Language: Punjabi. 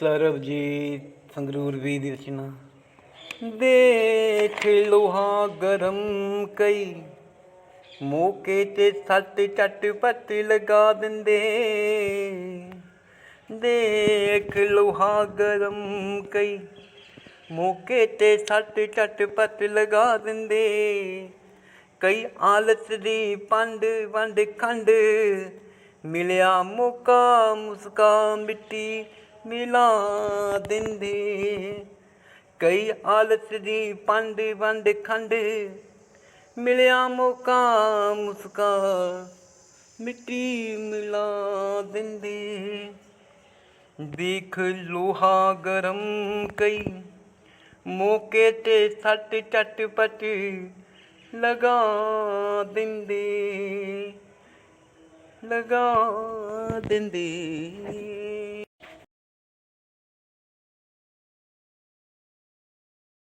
ਸਰਬਜੀਤ ਸੰਗਰੂਰ ਵੀ ਦੀ ਰਚਨਾ। ਦੇਖ ਲੋਹਾ ਗਰਮ ਕਈ। ਮੌਕੇ ਤੇ ਸੱਤ ਚੱਟ ਪੱਟ ਲਗਾ ਦਿੰਦੇ। ਦੇਖ ਲੋਹਾ ਗਰਮ ਕਈ। ਮੌਕੇ ਤੇ ਸੱਤ ਚੱਟ ਪੱਟ ਲਗਾ ਦਿੰਦੇ। ਕਈ ਆਲਸ ਦੀ ਪੰਡ ਵੰਡ ਖੰਡ। ਮਿਲਿਆ ਮੌਕਾ ਮੁਸਕਾ ਮਿੱਟੀ। ਮਿਲਾ ਦਿੰਦੀ। ਕਈ ਆਲਸ ਦੀ ਪੰਡ ਵੰਡ ਖੰਡ, ਮਿਲਿਆ ਮੌਕਾ ਮੁਸਕਾ, ਮਿੱਟੀ ਮਿਲਾ ਦਿੰਦੀ। ਦੇਖ ਲੋਹਾ ਗਰਮ ਕਈ, ਮੌਕੇ ਤੇ ਸੱਟ ਚੱਟ ਪਟ ਲਗਾ ਦਿੰਦੀ। ਲਗਾ ਦਿੰਦੀ।